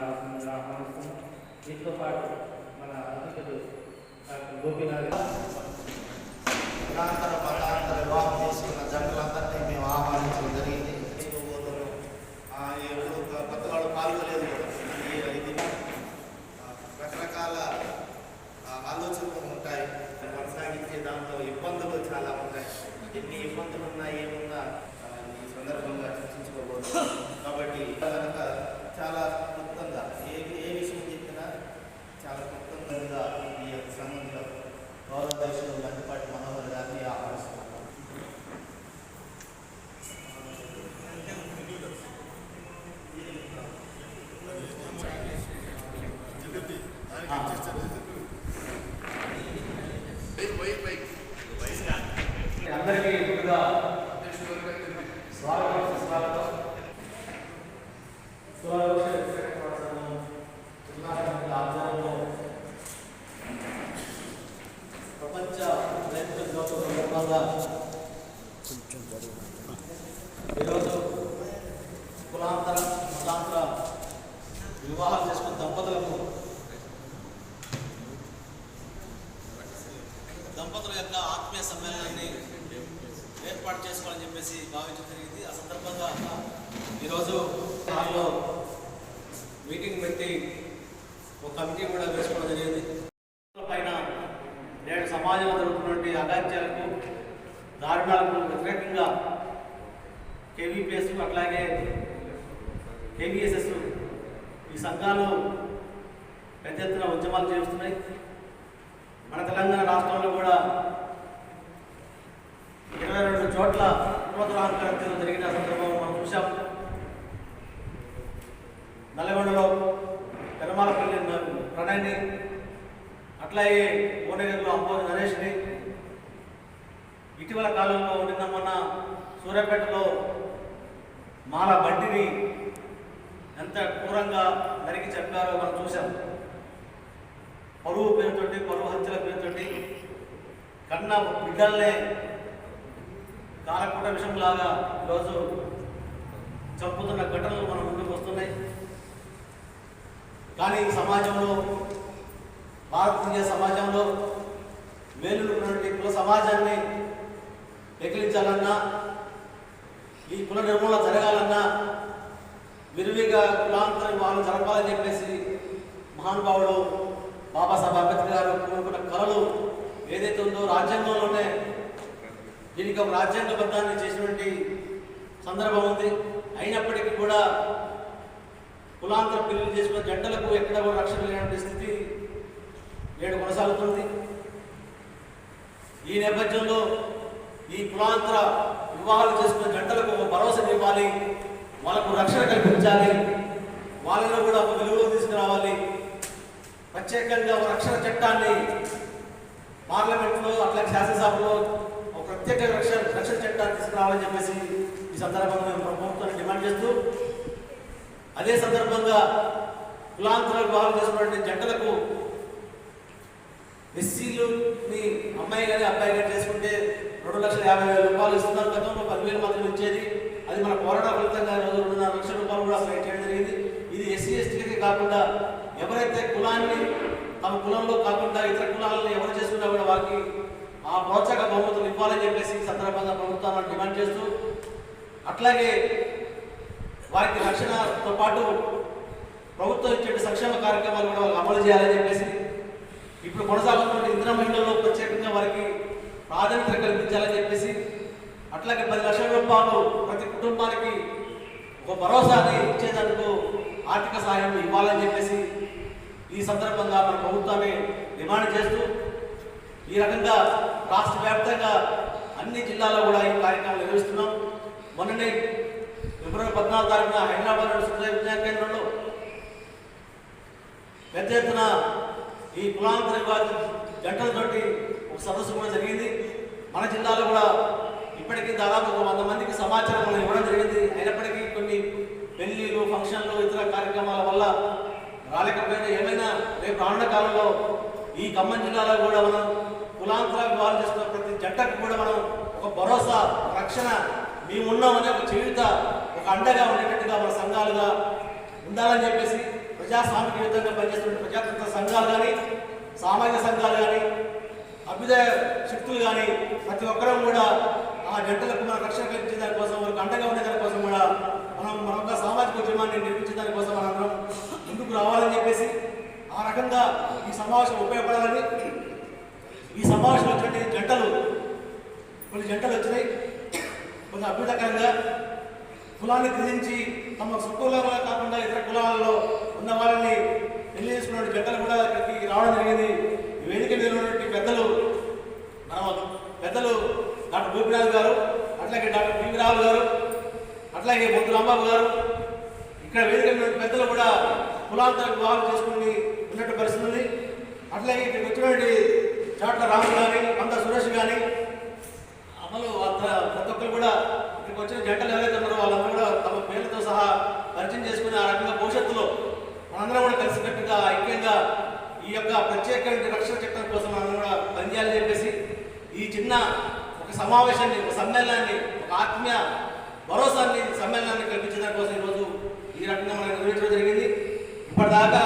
రావాల్సిందిగా ఆహ్వానిస్తున్నాం దీంతో పాటు మన అతిథులు డాక్టర్ గోపీనాథ్ కులాంతర మతాంతర వివాహం చేసుకున్న జంటలందరినీ మేము ఆహ్వానించడం జరిగింది ఆ, ఎప్పుడు కొత్త వాళ్ళు పాల్గొలేదు ఇది రకరకాల ఆలోచనలు ఉంటాయి కొనసాగించే దాంట్లో ఇబ్బందులు చాలా ఉంటాయి ఎన్ని ఇబ్బందులు ఉన్నా ఏమున్నా ఈ సందర్భంగా చర్చించుకోబోతున్నాం కాబట్టి కనుక చాలా అందరికీ ముందుగా స్వాగతం సుస్వాగతం. సురక్ష సంఘం జిల్లా కమిటీ ఆధ్వర్యంలో ప్రపంచ రైతు దినోత్సవం సందర్భంగా ఈరోజు కులాంతర మతాంతర వివాహం చేసుకున్న దంపతులకు దంపతుల యొక్క ఆత్మీయ సమ్మేళనాన్ని ఏర్పాటు చేసుకోవాలని చెప్పేసి భావించడం జరిగింది. ఆ సందర్భంగా ఈరోజు దానిలో మీటింగ్ పెట్టి ఒక కమిటీ కూడా వేసుకోవడం జరిగింది. పైన నేడు సమాజంలో జరుగుతున్నటువంటి అగాత్యాలకు దారుణాలకు వ్యతిరేకంగా కేవీపీఎస్ అట్లాగే కేవీఎస్ఎస్ ఈ సంఘాలు పెద్ద ఎత్తున ఉద్యమాలు చేస్తున్నాయి. మన తెలంగాణ రాష్ట్రంలో కూడా ఇరవై రెండు చోట్ల నూతనాంకరణ జరిగిన సందర్భం మనం చూసాం నల్గొండలో పెరమాలపల్లి ప్రణయ్ని అట్లాగే భువనగిరిలో అంబోజు నరేష్ని. ఇటీవల కాలంలో నిన్న మొన్న సూర్యాపేటలో మాల బండిని ఎంత క్రూరంగా నరికి చెప్పారో మనం చూసాం పరువు పేరుతోటి పరువు హత్యల పేరుతోటి కన్న బిడ్డల్నే తారకుట విషయం లాగా ఈరోజు చంపుతున్న ఘటనలు మన ముందుకు వస్తున్నాయి. కానీ ఈ సమాజంలో భారతీయ సమాజంలో మేలున్నటువంటి కుల సమాజాన్ని ఎగిలించాలన్నా ఈ కుల నిర్మూలన జరగాలన్నా విరివిగా కులాంతర వాళ్ళు జరపాలని చెప్పేసి మహానుభావుడు బాబాసాహెబ్ అంబేద్కర్ గారు కోరుకున్న కళలు ఏదైతే ఉందో రాజ్యాంగంలోనే దీనికి ఒక రాజ్యాంగబద్ధాన్ని చేసినటువంటి సందర్భం ఉంది. అయినప్పటికీ కూడా కులాంతర పెళ్ళి చేసుకున్న జంటలకు ఎక్కడ రక్షణ లేనటువంటి స్థితి నేడు కొనసాగుతుంది. ఈ నేపథ్యంలో ఈ కులాంతర వివాహాలు చేసుకున్న జంటలకు ఒక భరోసా ఇవ్వాలి. వాళ్ళకు రక్షణ కల్పించాలి. వాళ్ళలో కూడా ఒక విలువలో తీసుకురావాలి. ప్రత్యేకంగా ఒక రక్షణ చట్టాన్ని పార్లమెంట్లో అట్లా శాసనసభలో ప్రత్యేక రక్షణ రక్షణ చట్టాన్ని తీసుకురావాలని చెప్పేసి ఈ సందర్భంగా మేము ప్రభుత్వాన్ని డిమాండ్ చేస్తూ అదే సందర్భంగా కులాంతర వివాహాలు చేసుకున్నటువంటి జంటలకు ఎస్సీలు మీ అమ్మాయి కానీ అబ్బాయి కానీ చేసుకుంటే రెండు లక్షల యాభై వేల రూపాయలు ఇస్తున్నారు. గతంలో పదివేలు మాత్రం ఇచ్చేది. అది మన పోరాట ఫలితంగా ఈరోజు రెండున్నర లక్షల రూపాయలు కూడా అసలు చేయడం జరిగింది. ఇది ఎస్సీ ఎస్టీలకే కాకుండా ఎవరైతే కులాన్ని తమ కులంలో కాకుండా ఇతర కులాలను ఎవరు చేసుకున్నా కూడా వారికి ఆ ప్రోత్సాహక బహుమతులు ఇవ్వాలని చెప్పేసి సందర్భంగా ప్రభుత్వాలను డిమాండ్ చేస్తూ అట్లాగే వారికి రక్షణతో పాటు ప్రభుత్వం ఇచ్చే సంక్షేమ కార్యక్రమాలు కూడా వాళ్ళు అమలు చేయాలని చెప్పేసి ఇప్పుడు కొనసాగుతున్న ఇంధన మహిళల్లో ప్రత్యేకంగా వారికి ప్రాధాన్యత కల్పించాలని చెప్పేసి అట్లాగే పది లక్షల రూపాయలు ప్రతి కుటుంబానికి ఒక భరోసాని ఇచ్చేందుకు ఆర్థిక సహాయం ఇవ్వాలని చెప్పేసి ఈ సందర్భంగా మన ప్రభుత్వాన్ని డిమాండ్ చేస్తూ ఈ రకంగా రాష్ట్ర వ్యాప్తంగా అన్ని జిల్లాల్లో కూడా ఈ కార్యక్రమాలు నిర్వహిస్తున్నాం. మొన్ననే ఫిబ్రవరి పద్నాలుగు తారీఖున హైదరాబాద్ సుందర విజ్ఞాన కేంద్రంలో పెద్ద ఎత్తున ఈ కులాంతర జంటలతోటి ఒక సదస్సు కూడా జరిగింది. మన జిల్లాలో కూడా ఇప్పటికీ దాదాపు ఒక వంద మందికి సమాచారం మనం ఇవ్వడం జరిగింది. అయినప్పటికీ కొన్ని పెళ్ళిలు ఫంక్షన్లు ఇతర కార్యక్రమాల వల్ల రాలేకపోయినా ఏమైనా రేపు రానున్న కాలంలో ఈ ఖమ్మం జిల్లాలో కూడా మనం కులాంతర వివాహాలు చేస్తున్న ప్రతి జంటకు కూడా మనం ఒక భరోసా రక్షణ మేమున్నామనే ఒక చేయుత ఒక అండగా ఉండేటట్టుగా మన సంఘాలుగా ఉండాలని చెప్పేసి ప్రజాస్వామిక విధంగా పనిచేస్తున్న ప్రజాతంత్ర సంఘాలు కానీ సామాజిక సంఘాలు కానీ అభ్యుదయ శక్తులు కానీ ప్రతి ఒక్కరూ కూడా ఆ జంటలకు మన రక్షణ కల్పించే దానికోసం వారికి అండగా ఉండే దానికోసం కూడా మనం మన యొక్క సామాజిక ఉద్యమాన్ని నిర్మించే దానికోసం మనందరం ముందుకు రావాలని చెప్పేసి ఆ రకంగా ఈ సమావేశం ఉపయోగపడాలని ఈ సమావేశం వచ్చినటువంటి జంటలు కొన్ని జంటలు వచ్చినాయి. కొంచెం అభ్యుదకరంగా కులాన్ని త్యజించి తమ స్వకులంగా కాకుండా ఇతర కులాలలో ఉన్న వాళ్ళని పెళ్ళి చేసుకున్న జంటలు కూడా ఇక్కడికి రావడం జరిగింది. ఈ వేదిక మీద ఉన్నటువంటి పెద్దలు మన పెద్దలు డాక్టర్ గోపినాథ్ గారు అట్లాగే డాక్టర్ పివి రావు గారు అట్లాగే బొద్దు రాంబాబు గారు. ఇక్కడ వేదిక పెద్దలు కూడా కులాంతరం వివాహం చేసుకుని ఉన్నట్టు పరిస్థితి ఉంది. అట్లాగే ఇక్కడికి వచ్చినటువంటి చాట్ల రాము కానీ అంద సురేష్ కానీ అమలు ప్రతి ఒక్కరు కూడా ఇక్కడికి వచ్చిన జంటలు ఎవరైతే ఉన్నారో వాళ్ళందరూ కూడా తమ పేర్లతో సహా పరిచయం చేసుకుని ఆ రకంగా భవిష్యత్తులో మనందరం కూడా కలిసికట్టుగా ఐక్యంగా ఈ యొక్క ప్రత్యేకమైన రక్షణ చట్టం కోసం మనం కూడా పనిచేయాలని చెప్పేసి ఈ చిన్న ఒక సమావేశాన్ని ఒక సమ్మేళనాన్ని ఒక ఆత్మీయ భరోసాన్ని సమ్మేళనాన్ని కల్పించడం కోసం ఈరోజు ఈ రకంగా మనం నిర్వహించడం జరిగింది. ఇప్పటిదాకా